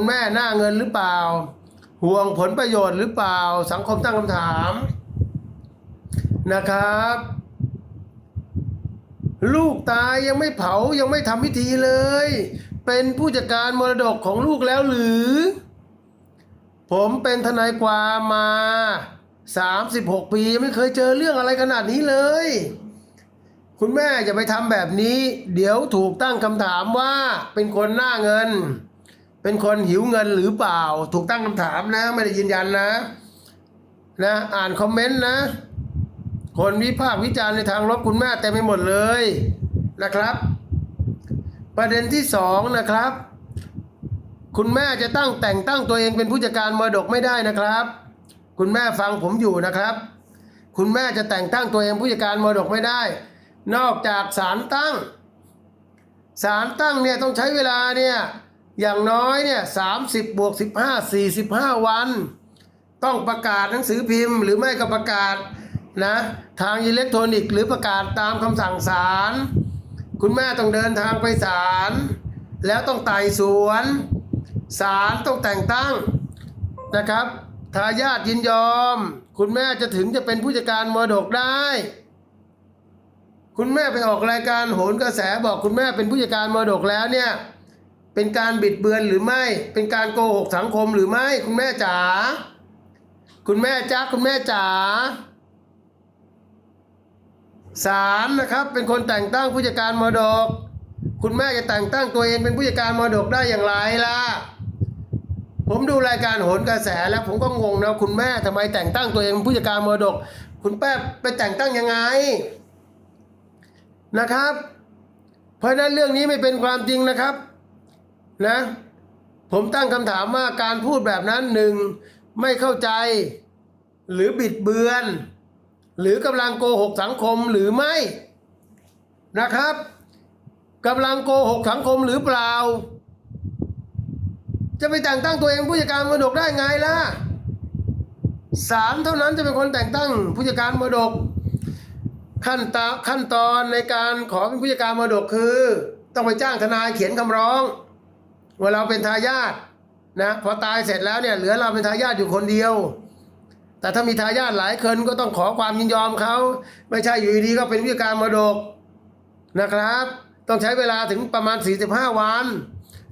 คุณแม่หน้าเงินหรือเปล่า ห่วงผลประโยชน์หรือเปล่า สังคมตั้งคำถาม นะครับ ลูกตายยังไม่เผายังไม่ทำพิธีเลย เป็นผู้จัดการมรดกของลูกแล้วหรือ ผมเป็นทนายความมา 36 ปียังไม่เคยเจอเรื่องอะไรขนาดนี้เลยคุณแม่อย่าไปทำแบบนี้ เดี๋ยวถูกตั้งคำถามว่าเป็นคนหน้าเงิน เป็นคนหิวเงินหรือเปล่า ถูกตั้งคำถามนะ ไม่ได้ยืนยันนะนะอ่านคอมเมนต์นะ คนวิพากษ์วิจารณ์ในทางลบคุณแม่เต็มไปหมดเลยนะครับ ประเด็นที่สองนะครับ คุณแม่จะตั้งแต่งตั้งตัวเองเป็นผู้จัดการมรดกไม่ได้นะครับ คุณแม่ฟังผมอยู่นะครับ คุณแม่จะแต่งตั้งตัวเองผู้จัดการมรดกไม่ได้ นอกจากศาลตั้งศาลตั้งเนี่ยต้องใช้เวลาเนี่ย อย่างน้อยเนี่ยสามสิบบวกสิบห้าสี่สิบห้าวัน ต้องประกาศหนังสือพิมพ์ หรือไม่ก็ประกาศนะทางอิเล็กทรอนิกส์หรือประกาศตามคำสั่งศาลคุณแม่ต้องเดินทางไปศาลแล้วต้องไต่สวนศาลต้องแต่งตั้งนะครับทายาทยินยอม คุณแม่จะถึงจะเป็นผู้จัดการมรดกได้ คุณแม่ไปออกรายการโหนกระแสบอกคุณแม่เป็นผู้จัดการมรดกแล้วเนี่ย เป็นการบิดเบือนหรือไม่ เป็นการโกหกสังคมหรือไม่ คุณแม่จ๋าคุณแม่จ๊ะคุณแม่จ๋าศาลนะครับ เป็นคนแต่งตั้งผู้จัดการมรดก คุณแม่จะแต่งตั้งตัวเองเป็นผู้จัดการมรดกได้อย่างไรล่ะผมดูรายการโหนกระแสแล้วผมก็งงนะคุณแม่ทำไมแต่งตั้งตัวเองเป็นผู้จัดการมรดก คุณแม่ไปแต่งตั้งยังไงนะครับ เพราะนั้นเรื่องนี้ไม่เป็นความจริงนะครับ นะ ผมตั้งคำถามว่าการพูดแบบนั้นหนึ่งไม่เข้าใจ หรือบิดเบือน หรือกำลังโกหกสังคมหรือไม่นะครับกำลังโกหกสังคมหรือเปล่า จะไปแต่งตั้งตัวเองผู้จัดการมรดกได้ไงล่ะศาลเท่านั้นจะเป็นคนแต่งตั้งผู้จัดการมรดก ขั้นตอนขั้นตอนในการขอเป็นผู้จัดการมรดกคือ ต้องไปจ้างทนายเขียนคำร้อง ว่าเราเป็นทายาทนะพอตายเสร็จแล้วเนี่ยเหลือเราเป็นทายาทอยู่คนเดียว แต่ถ้ามีทายาทหลายคนก็ต้องขอความยินยอมเขาไม่ใช่อยู่ดีๆก็เป็นผู้จัดการมรดกนะครับ ต้องใช้เวลาถึงประมาณ 45 วัน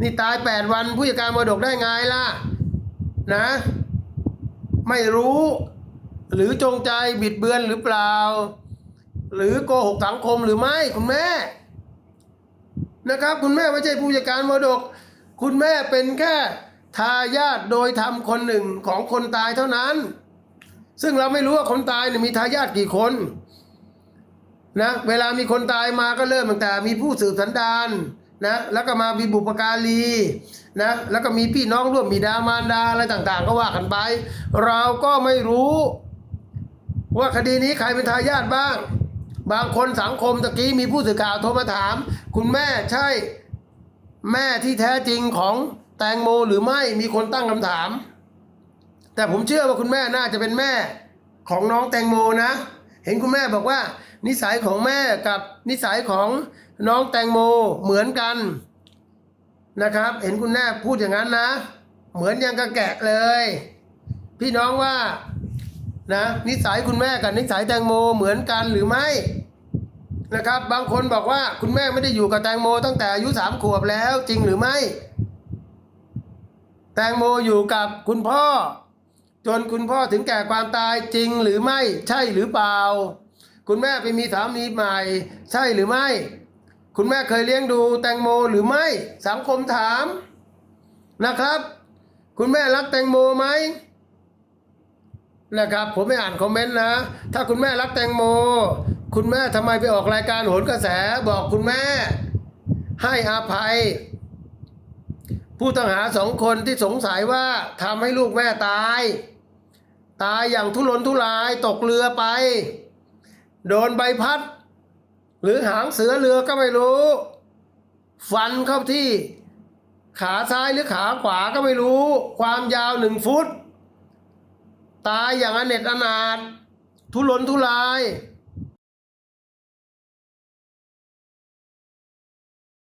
นี่ตาย 8 วันผู้จัดการมรดกได้ไงล่ะนะ ไม่รู้หรือจงใจบิดเบือนหรือเปล่า หรือโกหกสังคมหรือไม่คุณแม่นะครับ คุณแม่ไม่ใช่ผู้จัดการมรดก คุณแม่เป็นแค่ทายาทโดยทำคนหนึ่งของคนตายเท่านั้น ซึ่งเราไม่รู้ว่าคนตายเนี่ยมีทายาทกี่คนนะเวลามีคนตายมาก็เริ่มตั้งแต่มีผู้สืบสันดานนะแล้วก็มามีบุปการีนะแล้วก็มีพี่น้องร่วมมีดามารดาอะไรต่างๆ ก็ว่ากันไป เราก็ไม่รู้ ว่าคดีนี้ใครเป็นทายาทบ้าง บางคนสังคมตะกี้มีผู้สื่อข่าวโทรมาถาม คุณแม่ใช่ แม่ที่แท้จริงของแตงโมหรือไม่มีคนตั้งคำถาม แต่ผมเชื่อว่าคุณแม่น่าจะเป็นแม่ของน้องแตงโมนะ เห็นคุณแม่บอกว่า นิสัยของแม่กับนิสัยของน้องแตงโมเหมือนกันนะครับ เห็นคุณแม่พูดอย่างนั้นนะ เหมือนยังกระแกะเลย พี่น้องว่านะนิสัยคุณแม่กับนิสัยแตงโมเหมือนกันหรือไม่ นะครับ บางคนบอกว่าคุณแม่ไม่ได้อยู่กับแตงโมตั้งแต่อายุสามขวบแล้วจริงหรือไม่ แตงโมอยู่กับคุณพ่อ จนคุณพ่อถึงแก่ความตายจริงหรือไม่ ใช่หรือเปล่า คุณแม่ไปมีสามีใหม่ ใช่หรือไม่ คุณแม่เคยเลี้ยงดูแตงโมหรือไม่ สังคมถามนะครับ คุณแม่รักแตงโมไหมนะครับผมไม่อ่านคอมเมนต์นะ ถ้าคุณแม่รักแตงโม คุณแม่ทำไมไปออกรายการโหนกระแสบอกคุณแม่ ให้อภัย ผู้ต้องหาสองคนที่สงสัยว่าทำให้ลูกแม่ตาย ตายอย่างทุรนทุรายตกเรือไป โดนใบพัด หรือหางเสือเรือก็ไม่รู้ ฟันเข้าที่ ขาซ้ายหรือขาขวาก็ไม่รู้ ความยาวหนึ่งฟุต ตายอย่างอเนจอนาถทุรนทุราย